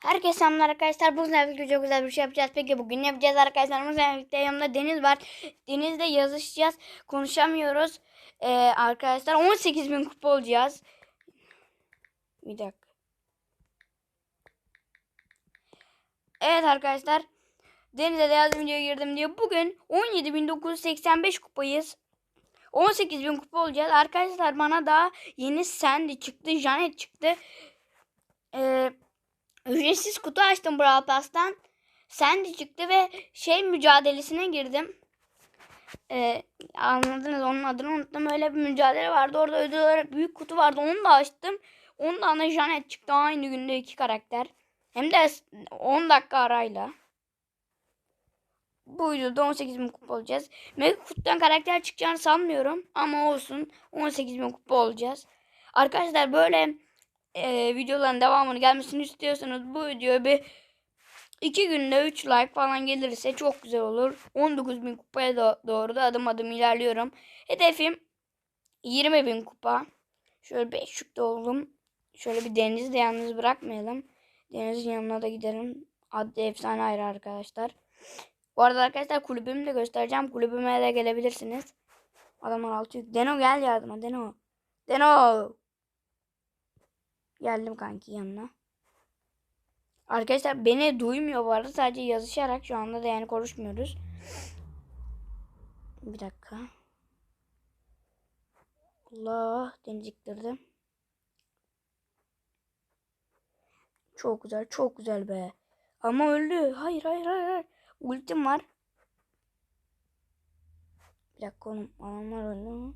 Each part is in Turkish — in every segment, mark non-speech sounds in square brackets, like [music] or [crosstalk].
Herkese selamlar arkadaşlar. Bugün birlikte çok güzel bir şey yapacağız. Peki bugün ne yapacağız arkadaşlar? Bugün birlikte yanımda Deniz var. Deniz'le yazışacağız. Konuşamıyoruz. Ee, arkadaşlar 18 bin kupa olacağız. Bir dakika. Evet arkadaşlar. Deniz'e de yazdım videoya girdim diyor. Bugün 17.985 kupayız. 18.000 kupa olacağız. Arkadaşlar bana daha yeni Sandy çıktı. Janet çıktı. Eee Ücretsiz kutu açtım Brawl Pass'tan. Sandy çıktı ve şey mücadelesine girdim. Ee, anladınız onun adını unuttum. Öyle bir mücadele vardı. Orada ödül olarak büyük kutu vardı. Onu da açtım. Ondan da Janet çıktı. Aynı günde iki karakter. Hem de 10 dakika arayla. Bu videoda 18 bin kupa olacağız. Mega kutudan karakter çıkacağını sanmıyorum. Ama olsun. 18 bin kupa olacağız. Arkadaşlar böyle e, videoların devamını gelmesini istiyorsanız bu videoya bir 2 günde 3 like falan gelirse çok güzel olur. 19 bin kupaya do- doğru da adım adım ilerliyorum. Hedefim 20 bin kupa. Şöyle 5 yükte oldum. Şöyle bir Deniz'i de yalnız bırakmayalım. Deniz'in yanına da gidelim. Adlı efsane ayrı arkadaşlar. Bu arada arkadaşlar kulübümü de göstereceğim. Kulübüme de gelebilirsiniz. Adamlar altı yük. Deno gel yardıma Deno. Deno. Geldim kanki yanına. Arkadaşlar beni duymuyor bu arada. Sadece yazışarak şu anda da yani konuşmuyoruz. Bir dakika. Allah deniziktirdim. Çok güzel çok güzel be. Ama öldü. Hayır hayır hayır. hayır. Ultim var. Bir dakika oğlum. Adamlar öldü mü?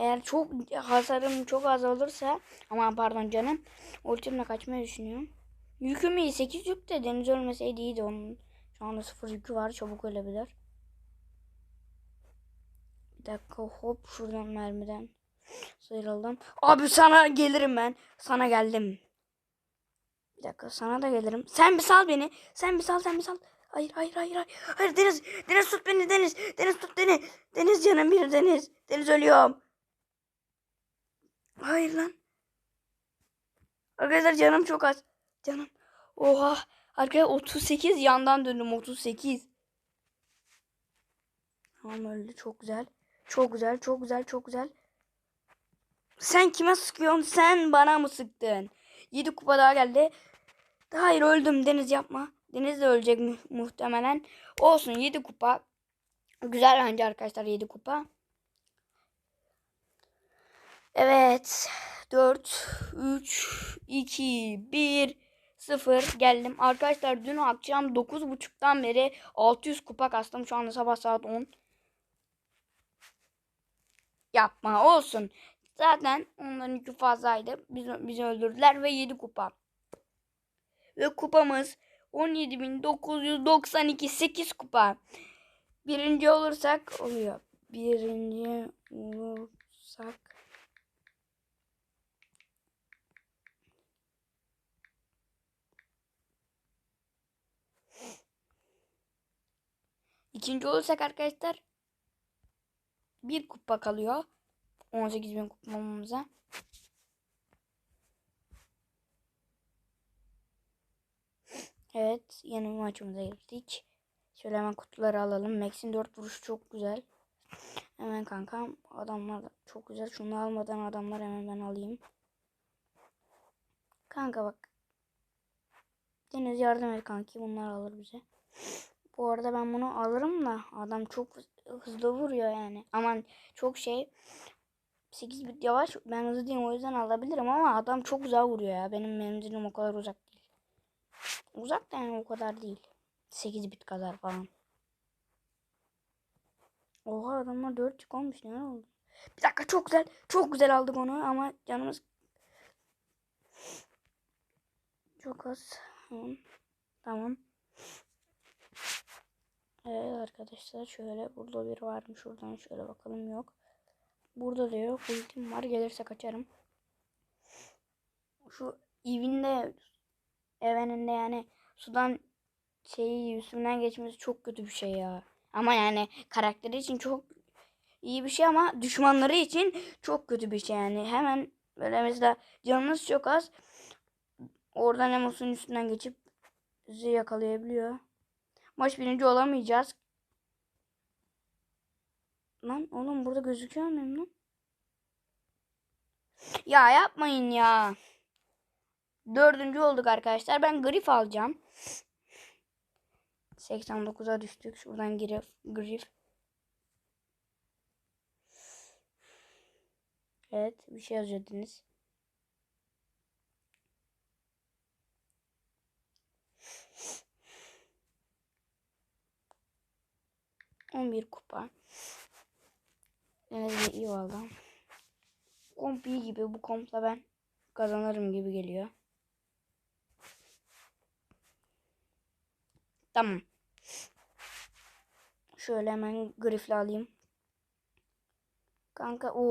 Eğer çok hasarım çok az olursa ama pardon canım ultimle kaçmayı düşünüyorum. Yüküm iyi 8 yük de deniz ölmeseydi iyiydi onun. Şu anda 0 yükü var çabuk ölebilir. Bir dakika hop şuradan mermiden sıyrıldım. Abi sana gelirim ben. Sana geldim. Bir dakika sana da gelirim. Sen bir sal beni. Sen bir sal sen bir sal. Hayır hayır hayır hayır. Hayır Deniz. Deniz tut beni Deniz. Deniz tut beni. Deniz canım bir Deniz. Deniz ölüyorum. Hayır lan. Arkadaşlar canım çok az. Canım. Oha. Arkadaşlar 38 yandan döndüm 38. Tamam öldü çok güzel. Çok güzel çok güzel çok güzel. Sen kime sıkıyorsun? Sen bana mı sıktın? 7 kupa daha geldi. Hayır öldüm Deniz yapma. Deniz de ölecek mu- muhtemelen. Olsun 7 kupa. Güzel bence arkadaşlar 7 kupa. Evet. 4, 3, 2, 1, 0 geldim. Arkadaşlar dün akşam 9.30'dan beri 600 kupa kastım. Şu anda sabah saat 10. Yapma olsun. Zaten onların yükü fazlaydı. Biz, bizi öldürdüler ve 7 kupa. Ve kupamız 17.992 8 kupa. Birinci olursak oluyor. Birinci olursak İkinci olursak arkadaşlar bir kupa kalıyor. 18 bin kupamıza. Evet yeni maçımıza girdik. Şöyle hemen kutuları alalım. Max'in 4 vuruşu çok güzel. Hemen kankam adamlar da çok güzel. Şunu almadan adamlar hemen ben alayım. Kanka bak. Deniz yardım et kanki. Bunlar alır bize. Bu arada ben bunu alırım da adam çok hızlı vuruyor yani. Aman çok şey 8 bit yavaş. Ben hızlı değilim o yüzden alabilirim ama adam çok güzel vuruyor ya. Benim menzilim o kadar uzak değil. Uzak da yani o kadar değil. 8 bit kadar falan. Oha adamlar 4 çık olmuş ne oldu? Bir dakika çok güzel. Çok güzel aldık onu ama canımız çok az. Tamam. Tamam. Evet arkadaşlar şöyle burada bir var mı şuradan şöyle bakalım yok. Burada da yok. Ultim var gelirse kaçarım. Şu evinde eveninde yani sudan şeyi üstünden geçmesi çok kötü bir şey ya. Ama yani karakteri için çok iyi bir şey ama düşmanları için çok kötü bir şey yani. Hemen böyle mesela canınız çok az Oradan Nemos'un üstünden geçip bizi yakalayabiliyor. Maç birinci olamayacağız. Lan oğlum burada gözüküyor muyum lan? Ya yapmayın ya. Dördüncü olduk arkadaşlar. Ben grif alacağım. 89'a düştük. Şuradan grif. grif. Evet bir şey yazıyordunuz. 11 kupa. Evet iyi valla. Komp iyi gibi. Bu kompla ben kazanırım gibi geliyor. Tamam. Şöyle hemen grifle alayım. Kanka o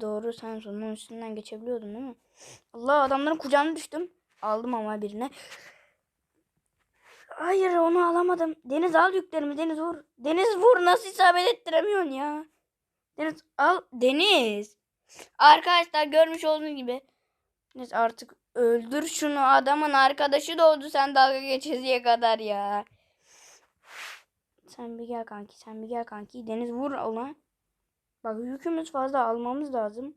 doğru sen sonunun üstünden geçebiliyordun değil mi? Allah adamların kucağına düştüm. Aldım ama birine. Hayır onu alamadım. Deniz al yüklerimi Deniz vur. Deniz vur nasıl isabet ettiremiyorsun ya. Deniz al. Deniz. Arkadaşlar görmüş olduğunuz gibi. Deniz artık öldür şunu adamın arkadaşı doğdu sen dalga geçesiye kadar ya. Sen bir gel kanki sen bir gel kanki. Deniz vur ona. Bak yükümüz fazla almamız lazım.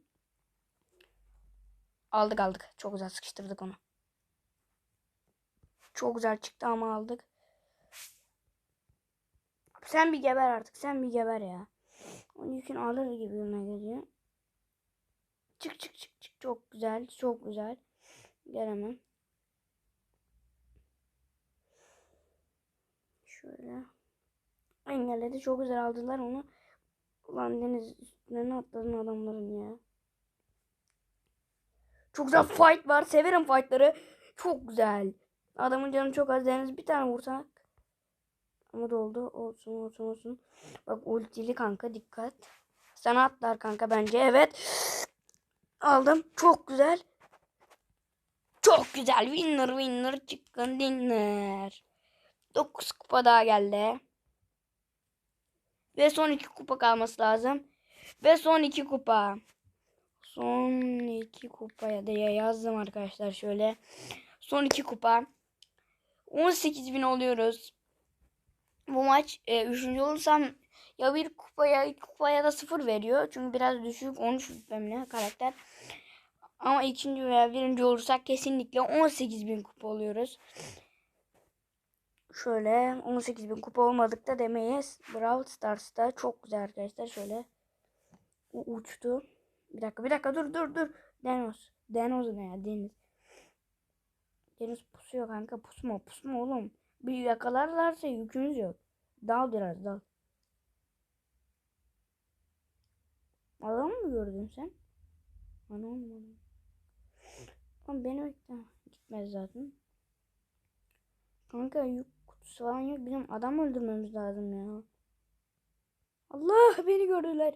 Aldık aldık. Çok güzel sıkıştırdık onu. Çok güzel çıktı ama aldık. Sen bir geber artık. Sen bir geber ya. Onun yükün alır gibi gibime geliyor. Çık çık çık çık. Çok güzel. Çok güzel. Gel hemen. Şöyle. Engelledi. Çok güzel aldılar onu. Ulan deniz üstüne atladın adamların ya. Çok güzel fight var. Severim fightları. Çok güzel. Adamın canı çok az. Deniz bir tane vursak. Ama doldu. Olsun olsun olsun. Bak ultili kanka dikkat. Sana atlar kanka bence. Evet. Aldım. Çok güzel. Çok güzel. Winner winner chicken dinner. 9 kupa daha geldi. Ve son 2 kupa kalması lazım. Ve son 2 kupa. Son 2 kupaya da yazdım arkadaşlar şöyle. Son 2 kupa. 18.000 oluyoruz. Bu maç 3. E, olursam ya bir kupaya kupaya da 0 veriyor. Çünkü biraz düşük 13 rütbemle karakter. Ama ikinci veya birinci olursak kesinlikle 18.000 kupa oluyoruz. Şöyle 18.000 kupa olmadık da demeyiz. Brawl Stars'ta çok güzel arkadaşlar. Şöyle uçtu. Bir dakika bir dakika dur dur dur. Denos. Denos ne ya Deniz. Deniz pusuyor kanka pusma pusma oğlum. Bir yakalarlarsa yükümüz yok. Dal biraz dal. Adam mı gördün sen? Ana oğlum Ama beni bekle. Gitmez zaten. Kanka yük kutusu falan yok. Bizim adam öldürmemiz lazım ya. Allah beni gördüler.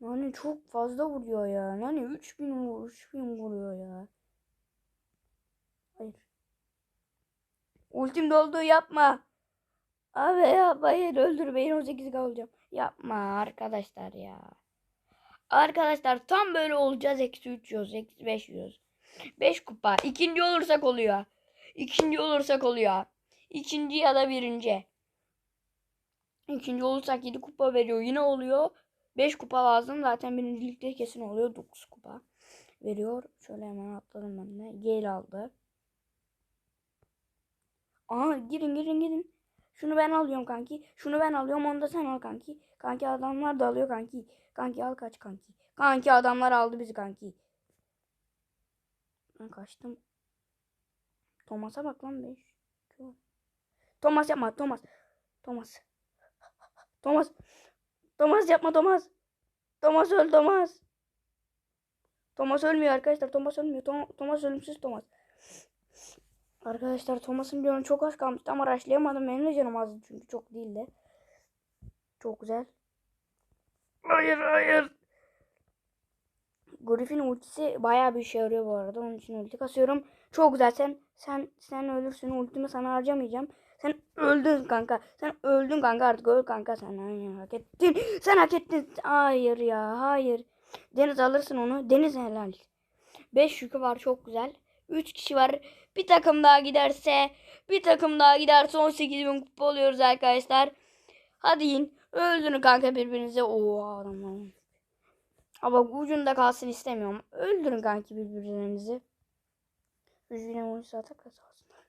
Yani çok fazla vuruyor ya. Yani 3000 vur, 3000 vuruyor ya. Hayır. Ultim doldu yapma. Abi ya hayır öldür beni 18 kalacağım. Yapma arkadaşlar ya. Arkadaşlar tam böyle olacağız. Eksi 3 yiyoruz. Eksi 5 yiyoruz. 5 kupa. İkinci olursak oluyor. İkinci olursak oluyor. İkinci ya da birinci. İkinci olursak 7 kupa veriyor. Yine oluyor. 5 kupa lazım. Zaten birincilikte kesin oluyor. 9 kupa veriyor. Şöyle hemen atladım ben de. Gel aldı. Aha girin girin girin. Şunu ben alıyorum kanki. Şunu ben alıyorum. Onu da sen al kanki. Kanki adamlar da alıyor kanki. Kanki al kaç kanki. Kanki adamlar aldı bizi kanki. Ben kaçtım. Thomas'a bak lan 5. Thomas yapma Thomas. Thomas. [laughs] Thomas. Thomas yapma Thomas. Thomas öl Thomas. Thomas ölmüyor arkadaşlar. Thomas ölmüyor. Tom Thomas ölümsüz Thomas. Arkadaşlar Thomas'ın canı çok az kalmıştı ama raşlayamadım. Benim de canım azdı çünkü çok değildi. Çok güzel. Hayır hayır. Griffin ultisi bayağı bir işe yarıyor bu arada. Onun için ulti kasıyorum. Çok güzel. Sen sen sen ölürsün. Ultimi sana harcamayacağım. Sen öldün kanka. Sen öldün kanka artık öl kanka sen. Aynen hak ettin. Sen hak ettin. Hayır ya hayır. Deniz alırsın onu. Deniz helal. 5 yükü var çok güzel. 3 kişi var. Bir takım daha giderse bir takım daha giderse 18 bin kupa oluyoruz arkadaşlar. Hadi in. Öldürün kanka birbirinize. Oo adamlar. Ama ucunda kalsın istemiyorum. Öldürün kanki birbirinizi. Üzgünüm oyuncu atak kazasınlar.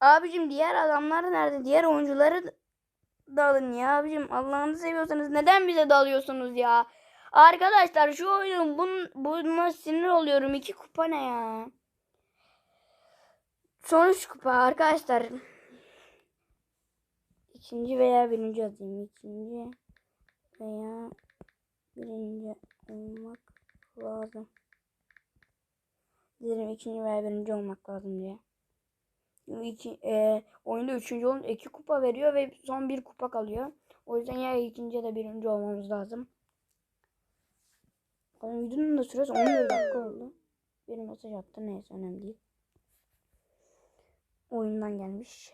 Abicim diğer adamlar nerede? Diğer oyuncuları dalın ya abicim. Allah'ını seviyorsanız neden bize dalıyorsunuz ya? Arkadaşlar şu oyunun bun, buna sinir oluyorum. İki kupa ne ya? Son üç kupa arkadaşlar. İkinci veya birinci atayım. İkinci veya birinci olmak lazım. Dedim ikinci veya birinci olmak lazım diye. İki, e, oyunda üçüncü olunca iki kupa veriyor ve son bir kupa kalıyor. O yüzden ya ikinci ya da birinci olmamız lazım. Bakalım videonun da süresi 11 dakika oldu. Bir mesaj attı neyse önemli değil. Oyundan gelmiş.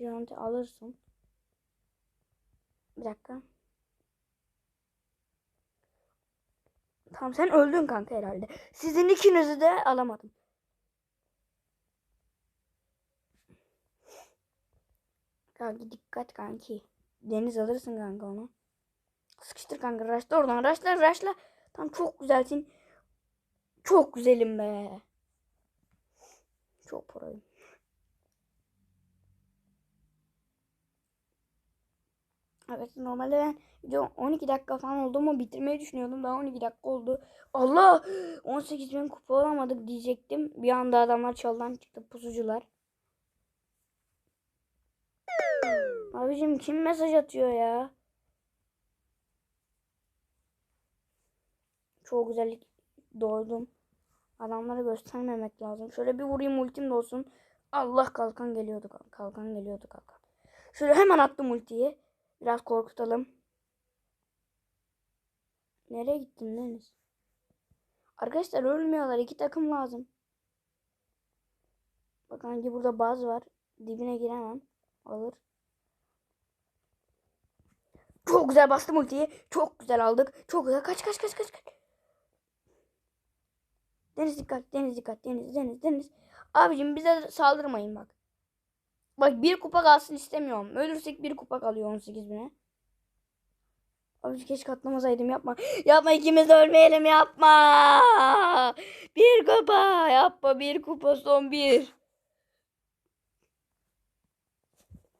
Janti alırsın. Bir dakika. Tamam sen öldün kanka herhalde. Sizin ikinizi de alamadım. Kanki dikkat kanki. Deniz alırsın kanka onu. Sıkıştır kanka. Raşla oradan. Raşla raşla. Tam çok güzelsin. Çok güzelim be. Çok proyum. Evet normalde ben video 12 dakika falan oldu mu bitirmeyi düşünüyordum. Daha 12 dakika oldu. Allah! 18 bin kupa alamadık diyecektim. Bir anda adamlar çaldan çıktı pusucular. Abicim kim mesaj atıyor ya? Çok güzellik doğdum. Adamlara göstermemek lazım. Şöyle bir vurayım ultim de olsun. Allah kalkan geliyordu. Kalkan geliyordu kalkan. Şöyle hemen attım ultiyi. Biraz korkutalım. Nereye gittin Deniz? Arkadaşlar ölmüyorlar. İki takım lazım. Bakın hangi burada baz var. Dibine giremem. Alır. Çok güzel bastım ultiyi. Çok güzel aldık. Çok güzel. Kaç kaç kaç kaç kaç. Deniz dikkat. Deniz dikkat. Deniz deniz deniz. Abicim bize saldırmayın bak. Bak bir kupa kalsın istemiyorum. Ölürsek bir kupa kalıyor 18 bine. Abi keşke atlamasaydım yapma. [gasps] Yapma ikimiz ölmeyelim yapma. Bir kupa yapma bir kupa son bir.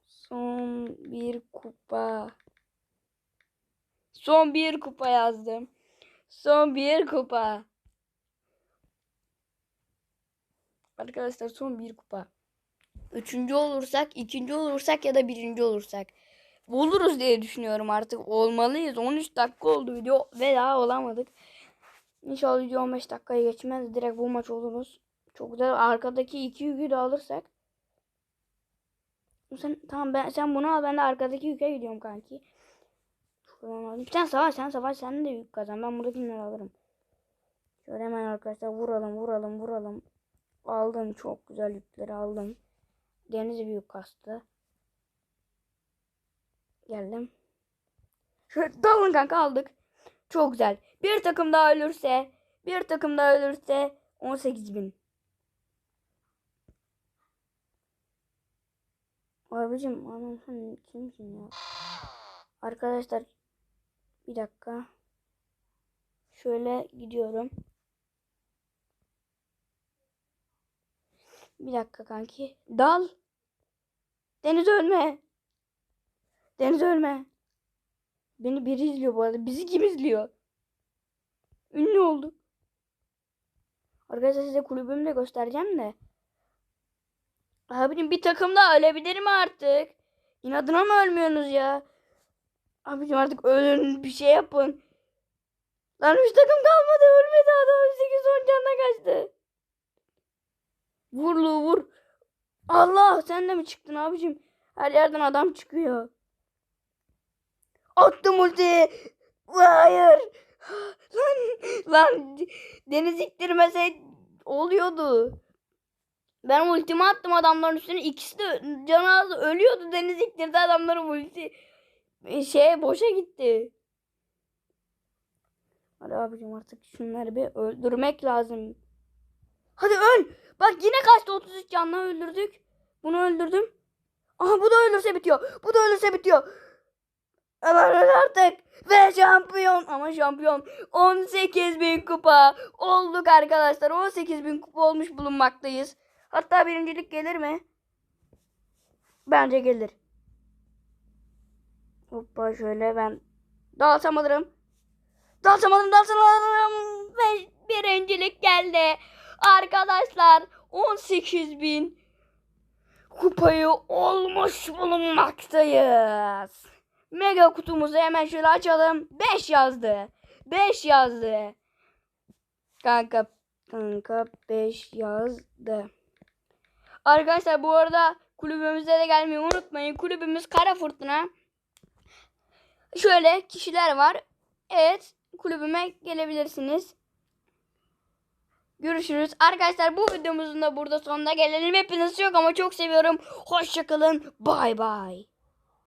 Son bir kupa. Son bir kupa yazdım. Son bir kupa. Arkadaşlar son bir kupa. Üçüncü olursak, ikinci olursak ya da birinci olursak. Buluruz diye düşünüyorum artık. Olmalıyız. 13 dakika oldu video ve daha olamadık. İnşallah video 15 dakikaya geçmez. Direkt bu maç oluruz. Çok güzel. Arkadaki iki yükü de alırsak. Sen, tamam ben sen bunu al ben de arkadaki yüke gidiyorum kanki. Sen savaş sen savaş sen de yük kazan. Ben buradakileri alırım. Şöyle hemen arkadaşlar vuralım vuralım vuralım. Aldım çok güzel yükleri aldım. Deniz büyük kastı. Geldim. Şöyle dalın kanka aldık. Çok güzel. Bir takım daha ölürse bir takım daha ölürse 18 bin. Abicim anam sen kimsin ya? Arkadaşlar bir dakika. Şöyle gidiyorum. Bir dakika kanki. Dal. Deniz ölme. Deniz ölme. Beni biri izliyor bu arada. Bizi kim izliyor? Ünlü olduk. Arkadaşlar size kulübümü de göstereceğim de. Abicim bir takım da ölebilirim artık. İnadına mı ölmüyorsunuz ya? Abicim artık ölün bir şey yapın. Lan üç takım kalmadı ölmedi adam 8 son canına kaçtı. Vur Lu vur. Allah sen de mi çıktın abicim? Her yerden adam çıkıyor. Attım ulti. Hayır. [gasps] Lan lan deniz iktirmese oluyordu. Ben ultimi attım adamların üstüne. İkisi de canı az ölüyordu. Deniz iktirdi adamların ulti. Şey boşa gitti. Hadi abicim artık şunları bir öldürmek lazım. Hadi öl. Bak yine kaçtı 33 canla öldürdük. Bunu öldürdüm. Aha bu da ölürse bitiyor. Bu da ölürse bitiyor. Aman artık. Ve şampiyon. Ama şampiyon. 18 bin kupa. Olduk arkadaşlar. 18 bin kupa olmuş bulunmaktayız. Hatta birincilik gelir mi? Bence gelir. Hoppa şöyle ben dalsam alırım. Dalsam alırım dalsam alırım. Ve birincilik geldi. Arkadaşlar 18 bin kupayı olmuş bulunmaktayız. Mega kutumuzu hemen şöyle açalım. 5 yazdı. 5 yazdı. Kanka kanka 5 yazdı. Arkadaşlar bu arada kulübümüze de gelmeyi unutmayın. Kulübümüz Kara Fırtına. Şöyle kişiler var. Evet kulübüme gelebilirsiniz. Görüşürüz. Arkadaşlar bu videomuzun da burada sonuna gelelim. Hepinizi çok ama çok seviyorum. Hoşçakalın. Bay bay.